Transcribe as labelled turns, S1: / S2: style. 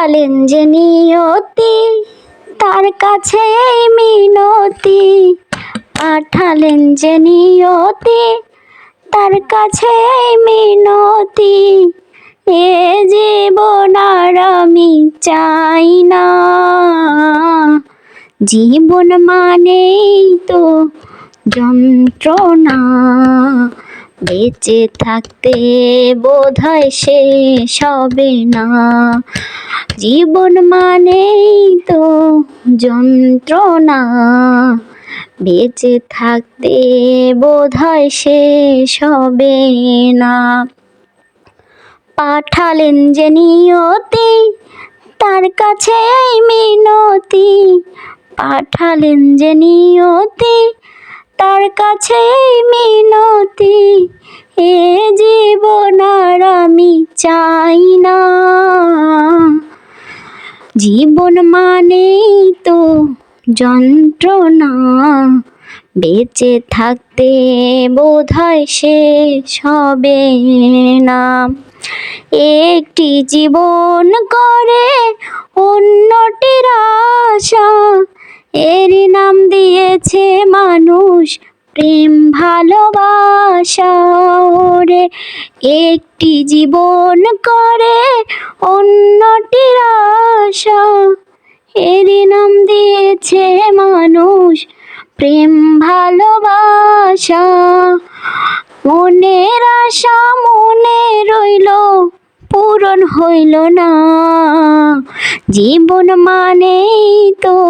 S1: পাঠালেন যে, নিয়তি, তার কাছে মিনতি। পাঠালেন যে, নিয়তি, তার কাছে মিনতি। এ জীবন আর আমি চাই না। জীবন মানেই তো যন্ত্রণা। বেঁচে থাকতে বোধ হয় শেষ হবে না। জীবন মানেই তো যন্ত্রণা। বেঁচে থাকতে বোধ হয় শেষ হবে না। পাঠালেন যে নিয়তি, তার কাছে মিনতি। পাঠালেন যে নিয়তি তার কাছে মিনতি, এ জীবন আর আমি চাই না। জীবন মানেই তো যন্ত্রণা, বেঁচে থাকতে বোধ হয় শেষ হবে না। একটি জীবন করে অন্যটির দিয়েছে মানুষ, প্রেম, ভালোবাসা, ওরে। একটি জীবন করে অন্যটির আশা। এরই নাম দিয়েছে মানুষ, প্রেম, ভালোবাসা। মনের আশা মনে রইল, পূরণ হইল না। জীবন মানেই তো